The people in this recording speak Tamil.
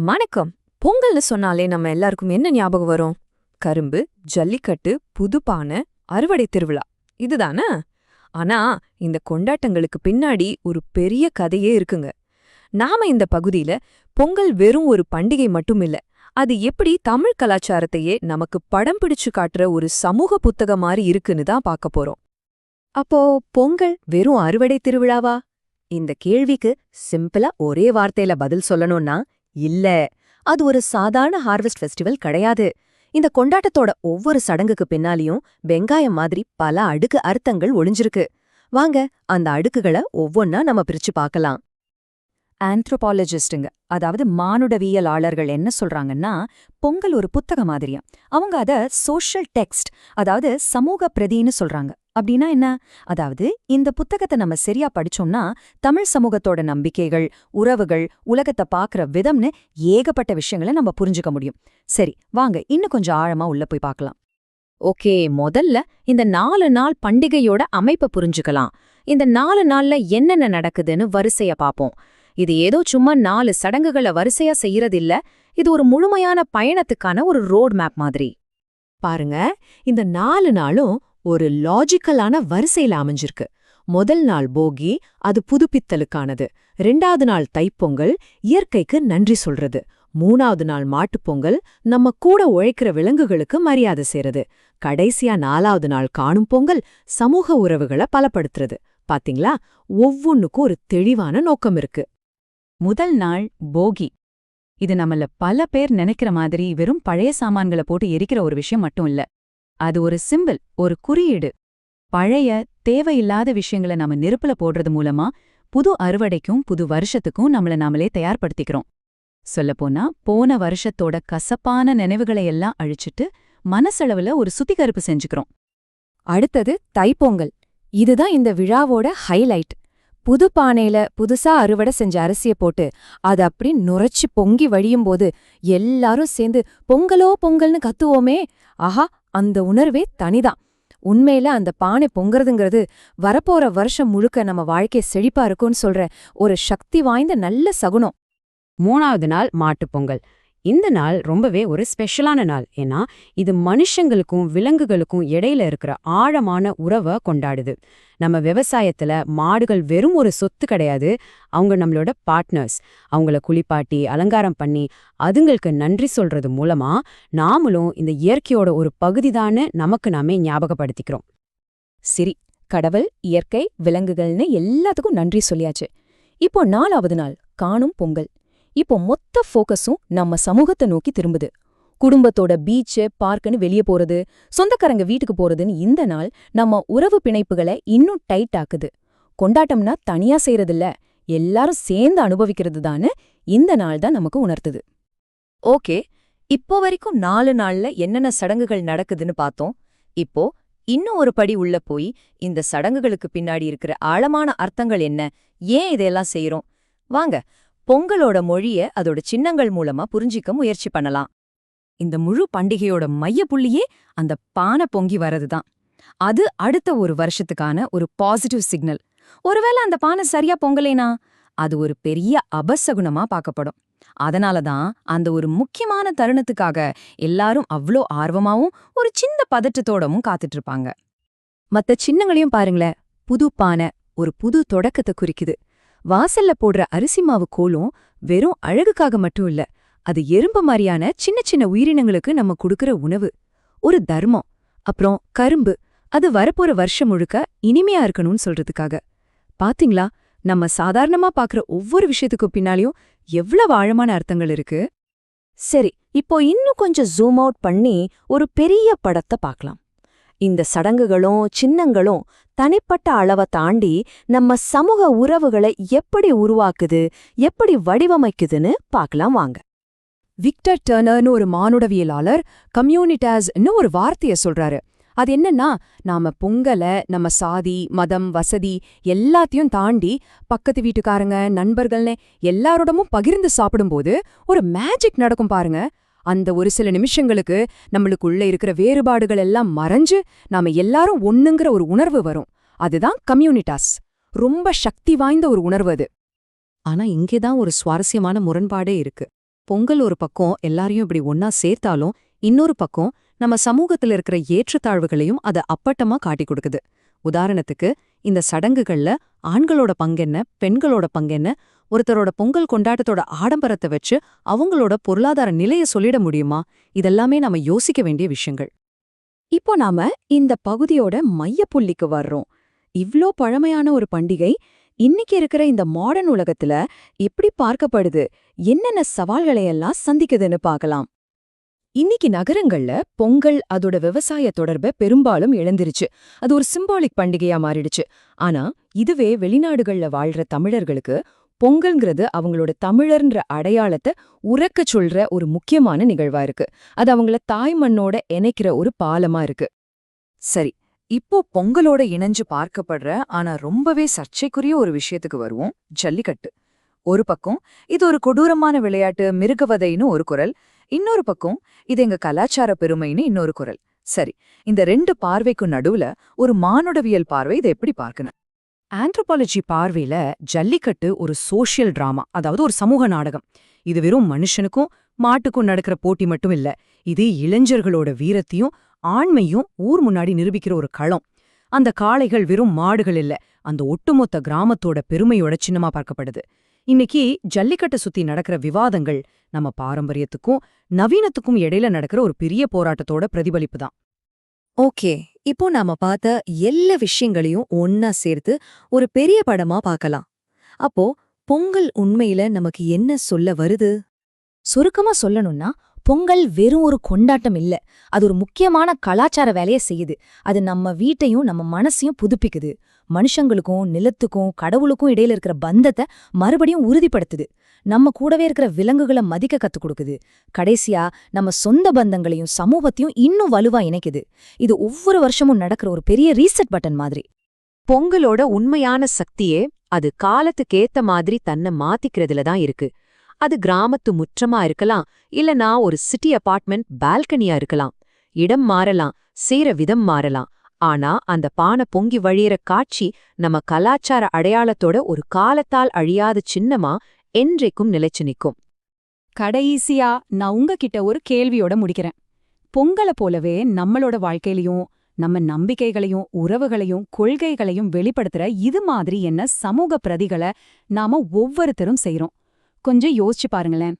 வணக்கம். பொங்கல்னு சொன்னாலே நம்ம எல்லாருக்கும் என்ன ஞாபகம் வரும்? கரும்பு ஜல்லிக்கட்டு புதுப்பான அறுவடை திருவிழா. இதுதானே? ஆனா இந்த கொண்டாட்டங்களுக்கு பின்னாடி ஒரு பெரிய கதையே இருக்குங்க. நாம இந்த பகுதியில பொங்கல் வெறும் ஒரு பண்டிகை மட்டும் இல்ல அது எப்படி தமிழ் கலாச்சாரத்தையே நமக்கு படம் பிடிச்சு காட்டுற ஒரு சமூக புத்தகம் மாதிரி இருக்குன்னு தான் பார்க்க போறோம். அப்போ பொங்கல் வெறும் அறுவடை திருவிழாவா? இந்த கேள்விக்கு சிம்பிளா ஒரே வார்த்தையில பதில் சொல்லணும்னா இல்ல. அது ஒரு சாதாரண ஹார்வெஸ்ட் ஃபெஸ்டிவல் கிடையாது. இந்த கொண்டாட்டத்தோட ஒவ்வொரு சடங்குக்கு பின்னாலையும் வெங்காயம் மாதிரி பல அடுக்கு அர்த்தங்கள் ஒளிஞ்சிருக்கு. வாங்க அந்த அடுக்குகளை ஒவ்வொன்னா நம்ம பிரிச்சு பார்க்கலாம் ஆந்த்ரோபாலஜிஸ்டுங்க அதாவது மானுடவியலாளர்கள் என்ன சொல்றாங்கன்னா பொங்கல் ஒரு புத்தக மாதிரியா? அவங்க அத சோஷியல் டெக்ஸ்ட் அதாவது சமூக பிரதின்னு சொல்றாங்க. அப்படின்னா என்ன? அதாவது இந்த புத்தகத்தை நம்ம சரியா படிச்சோம்னா தமிழ் சமூகத்தோட நம்பிக்கைகள் உறவுகள் உலகத்தை பார்க்குற விதம்னு ஏகப்பட்ட விஷயங்களை நம்ம புரிஞ்சுக்க முடியும். சரி வாங்க இன்னும் கொஞ்சம் ஆழமா உள்ள போய் பார்க்கலாம். ஓகே முதல்ல இந்த நாலு நாள் பண்டிகையோட அமைப்பை புரிஞ்சுக்கலாம். இந்த நாலு நாள்ல என்னென்ன நடக்குதுன்னு வரிசைய பாப்போம் இது ஏதோ சும்மா நாலு சடங்குகளை வரிசையா செய்யறதில்ல. இது ஒரு முழுமையான பயணத்துக்கான ஒரு ரோட் மேப் மாதிரி. பாருங்க இந்த நாலு நாளும் ஒரு லாஜிக்கலான வரிசையில அமைஞ்சிருக்கு. முதல் நாள் போகி அது புதுப்பித்தலுக்கானது. ரெண்டாவது நாள் தைப்பொங்கல் இயற்கைக்கு நன்றி சொல்றது. மூணாவது நாள் மாட்டுப்பொங்கல் நம்ம கூட உழைக்கிற விலங்குகளுக்கு மரியாதை செய்யறது கடைசியா நாலாவது நாள் காணும் பொங்கல் சமூக உறவுகளை பலப்படுத்துறது. பாத்தீங்களா? ஒவ்வொன்னுக்கும் ஒரு தெளிவான நோக்கம் இருக்கு. முதல் நாள் போகி. இது நம்மள பல பேர் நினைக்கிற மாதிரி வெறும் பழைய சாமான்களை போட்டு எரிக்கிற ஒரு விஷயம் மட்டும் இல்ல. அது ஒரு சிம்பிள் ஒரு குறியீடு. பழைய தேவையில்லாத விஷயங்களை நாம நெருப்புல போடுறது மூலமா புது அறுவடைக்கும் புது வருஷத்துக்கும் நம்மள நாமளே தயார்படுத்திக்கிறோம். சொல்லப்போனா போன வருஷத்தோட கசப்பான நினைவுகளை எல்லாம் அழிச்சிட்டு மனசளவுல ஒரு சுத்திகரிப்பு செஞ்சுக்கிறோம். அடுத்தது தைப்பொங்கல். இதுதான் இந்த விழாவோட ஹைலைட் புது பானையில புதுசா அறுவடை செஞ்ச அரிசிய போட்டு அது அப்படி நுரைச்சு பொங்கி வழியும் போது எல்லாரும் சேர்ந்து பொங்கலோ பொங்கல்னு கத்துவோமே! ஆஹா அந்த உணர்வே தனிதான். உண்மையில அந்த பானை பொங்கறதுங்கிறது வரப்போற வருஷம் முழுக்க நம்ம வாழ்க்கை செழிப்பா இருக்கும்னு சொல்ற ஒரு சக்தி வாய்ந்த நல்ல சகுனம். மூணாவது நாள் மாட்டுப்பொங்கல் இந்த நாள் ரொம்பவே ஒரு ஸ்பெஷலான நாள். ஏன்னா இது மனுஷங்களுக்கும் விலங்குகளுக்கும் இடையில இருக்கிற ஆழமான உறவை கொண்டாடுது. நம்ம விவசாயத்துல மாடுகள் வெறும் ஒரு சொத்து கிடையாது. அவங்க நம்மளோட பார்ட்னர்ஸ் அவங்கள குளிப்பாட்டி அலங்காரம் பண்ணி அதுங்களுக்கு நன்றி சொல்றது மூலமா நாமளும் இந்த இயற்கையோட ஒரு பகுதிதான்னு நமக்கு நாமே ஞாபகப்படுத்திக்கிறோம். சரி கடவுள் இயற்கை விலங்குகள்னு எல்லாத்துக்கும் நன்றி சொல்லியாச்சு. இப்போ நாலாவது நாள் காணும் பொங்கல். இப்போ மொத்த ஃபோக்கஸும் நம்ம சமூகத்தை நோக்கி திரும்புது. குடும்பத்தோட பீச்சு பார்க்குன்னு வெளியே போறது சொந்தக்காரங்க வீட்டுக்கு போறதுன்னு இந்த நாள் நம்ம உறவு பிணைப்புகளை இன்னும் டைட் ஆக்குது. கொண்டாட்டம்னா தனியா செய்யறதில்ல எல்லாரும் சேர்ந்து அனுபவிக்கிறது தானு இந்த நாள் தான் நமக்கு உணர்த்துது. ஓகே இப்போ வரைக்கும் நாலு நாள்ல என்னென்ன சடங்குகள் நடக்குதுன்னு பார்த்தோம். இப்போ இன்னும் ஒரு படி உள்ள போய் இந்த சடங்குகளுக்கு பின்னாடி இருக்கிற ஆழமான அர்த்தங்கள் என்ன ஏன் இதெல்லாம் செய்யறோம் வாங்க பொங்கலோட மொழிய அதோட சின்னங்கள் மூலமா புரிஞ்சிக்க முயற்சி பண்ணலாம். இந்த முழு பண்டிகையோட மையப்புள்ளியே அந்த பானை பொங்கி வரதுதான். அது அடுத்த ஒரு வருஷத்துக்கான ஒரு பாசிட்டிவ் சிக்னல். ஒருவேளை அந்த பானை சரியா பொங்கலேனா? அது ஒரு பெரிய அபசகுணமா பார்க்கப்படும். அதனால தான் அந்த ஒரு முக்கியமான தருணத்துக்காக எல்லாரும் அவ்ளோ ஆர்வமாவும் ஒரு சின்ன பதட்டத்தோடவும் காத்துட்டு இருப்பாங்க. மத்த சின்னங்களையும் பாருங்களேன். புது பானை ஒரு புது தொடக்கத்தை குறிக்குது. வாசல்ல போடுற அரிசி மாவு கோலும் வெறும் அழகுக்காக மட்டும் இல்ல அது எறும்பு மாதிரியான சின்ன சின்ன உயிரினங்களுக்கு நம்ம கொடுக்கற உணவு. ஒரு தர்மம் அப்புறம் கரும்பு அது வரப்போற வருஷம் முழுக்க இனிமையா இருக்கணும்னு சொல்றதுக்காக. பாத்தீங்களா? நம்ம சாதாரணமா பாக்குற ஒவ்வொரு விஷயத்துக்கு பின்னாலையும் எவ்வளவு ஆழமான அர்த்தங்கள் இருக்கு? சரி இப்போ இன்னும் கொஞ்சம் ஜூம் அவுட் பண்ணி ஒரு பெரிய படத்தை பார்க்கலாம். இந்த சடங்குகளும் சின்னங்களும் தனிப்பட்ட அளவை தாண்டி நம்ம சமூக உறவுகளை எப்படி உருவாக்குது எப்படி வடிவமைக்குதுன்னு பார்க்கலாம் வாங்க. விக்டர் டர்னர்னு ஒரு மானுடவியலாளர் கம்யூனிட்டாஸ்னு ஒரு வார்த்தைய சொல்றாரு. அது என்னன்னா நாம பொங்கல நம்ம சாதி மதம் வசதி எல்லாத்தையும் தாண்டி பக்கத்து வீட்டுக்காரங்க நண்பர்கள்னு எல்லாரோடமும் பகிர்ந்து சாப்பிடும்போது ஒரு மேஜிக் நடக்கும் பாருங்க. அந்த ஒரு சில நிமிஷங்களுக்கு நம்மளுக்குள்ள இருக்கிற வேறுபாடுகள் எல்லாம் மறைஞ்சு நாம எல்லாரும் ஒண்ணுங்கிற ஒரு உணர்வு வரும். அதுதான் கம்யூனிட்டாஸ். ரொம்ப சக்தி வாய்ந்த ஒரு உணர்வு அது. ஆனா இங்கேதான் ஒரு சுவாரஸ்யமான முரண்பாடே இருக்கு. பொங்கல் ஒரு பக்கம் எல்லாரையும் இப்படி ஒன்னா சேர்த்தாலும் இன்னொரு பக்கம் நம்ம சமூகத்துல இருக்கிற ஏற்றத்தாழ்வுகளையும் அதை அப்பட்டமா காட்டி கொடுக்குது. உதாரணத்துக்கு இந்த சடங்குகள்ல ஆண்களோட பங்கென்ன பெண்களோட பங்கென்ன ஒருத்தரோட பொங்கல் கொண்டாட்டத்தோட ஆடம்பரத்தை வச்சு அவங்களோட பொருளாதார நிலைய சொல்லிட முடியுமா? இதெல்லாமே நாம யோசிக்க வேண்டிய விஷயங்கள். இப்போ நாம இந்த பகுதியோட மையப்புள்ளிக்கு வர்றோம். இவ்ளோ பழமையான ஒரு பண்டிகை இன்னைக்கு இருக்கிற இந்த மாடர்ன் உலகத்துல எப்படி பார்க்கப்படுது? என்னென்ன சவால்களையெல்லாம் சந்திக்குதுன்னு பார்க்கலாம். இன்னைக்கு நகரங்கள்ல பொங்கல் அதோட விவசாய தொடர்பை பெரும்பாலும் இழந்துருச்சு. அது ஒரு சிம்பாலிக் பண்டிகையா மாறிடுச்சு. ஆனா இதுவே வெளிநாடுகள்ல வாழ்ற தமிழர்களுக்கு பொங்கல்ங்கிறது அவங்களோட தமிழர்ன்ற அடையாளத்தை உறக்கச் சொல்ற ஒரு முக்கியமான நிகழ்வா இருக்கு. அது அவங்கள தாய் மண்ணோட இணைக்கிற ஒரு பாலமா இருக்கு. சரி இப்போ பொங்கலோட இணைஞ்சு பார்க்கப்படுற ஆனா ரொம்பவே சர்ச்சைக்குரிய ஒரு விஷயத்துக்கு வருவோம். ஜல்லிக்கட்டு. ஒரு பக்கம் இது ஒரு கொடூரமான விளையாட்டு மிருகவதைன்னு ஒரு குரல். இன்னொரு பக்கம் இது எங்க கலாச்சார பெருமைன்னு இன்னொரு குரல். சரி இந்த ரெண்டு பார்வைக்கும் நடுவுல ஒரு மானுடவியல் பார்வை இதை எப்படி பார்க்கணும்? ஆந்த்ரோபாலஜி பார்வையில ஜல்லிக்கட்டு ஒரு சோஷியல் டிராமா அதாவது ஒரு சமூக நாடகம். இது வெறும் மனுஷனுக்கும் மாட்டுக்கும் நடக்கிற போட்டி மட்டும் இல்ல இது இளைஞர்களோட வீரத்தையும் ஆண்மையும் ஊர் முன்னாடி நிரூபிக்கிற ஒரு களம். அந்த காளைகள் வெறும் மாடுகள் இல்ல அந்த ஒட்டுமொத்த கிராமத்தோட பெருமையோட சின்னமா பார்க்கப்படுது. இன்னைக்கு ஜல்லிக்கட்டை சுத்தி நடக்கிற விவாதங்கள் நம்ம பாரம்பரியத்துக்கும் நவீனத்துக்கும் இடையில நடக்கிற ஒரு பெரிய போராட்டத்தோட பிரதிபலிப்பு தான். ஓகே இப்போ நாம பார்த்த எல்லா விஷயங்களையும் ஒன்னா சேர்த்து ஒரு பெரிய படமா பார்க்கலாம். அப்போ பொங்கல் உண்மையில நமக்கு என்ன சொல்ல வருது? சுருக்கமா சொல்லணும்னா பொங்கல் வெறும் ஒரு கொண்டாட்டம் இல்ல. அது ஒரு முக்கியமான கலாச்சார வேலையை செய்யுது. அது நம்ம வீட்டையும் நம்ம மனசையும் புதுப்பிக்குது. மனுஷங்களுக்கும் நிலத்துக்கும் கடவுளுக்கும் இடையில இருக்கிற பந்தத்தை மறுபடியும் உறுதிப்படுத்துது. நம்ம கூடவே இருக்கிற விலங்குகளை மதிக்க கத்துக் கொடுக்குது. கடைசியா நம்ம சொந்த பந்தங்களையும் சமூகத்தையும் இன்னும் வலுவா இணைக்குது. இது ஒவ்வொரு வருஷமும் நடக்கிற ஒரு பெரிய ரீசெட் பட்டன் மாதிரி. பொங்கலோட உண்மையான சக்தியே அது காலத்துக்கேத்த மாதிரி தன்னை மாத்திக்கிறதுல தான் இருக்கு. அது கிராமத்து முற்றமா இருக்கலாம் இல்லனா ஒரு சிட்டி அபார்ட்மெண்ட் பால்கனியா இருக்கலாம். இடம் மாறலாம் சேர விதம் மாறலாம். ஆனா அந்த பானை பொங்கி வழியிற காட்சி நம்ம கலாச்சார அடையாளத்தோட ஒரு காலத்தால் அழியாத சின்னமா என்றைக்கும் நிலைச்சு நிக்கும் கடைசியா நான் உங்ககிட்ட ஒரு கேள்வியோட முடிக்கிறேன். பொங்கலை போலவே நம்மளோட வாழ்க்கையிலயும் நம்ம நம்பிக்கைகளையும் உறவுகளையும் கொள்கைகளையும் வெளிப்படுத்துற இது மாதிரி என்ன சமூக பிரதிகளை நாம ஒவ்வொருத்தரும் செய்யறோம் கொஞ்சம் யோசிச்சு பாருங்களேன்.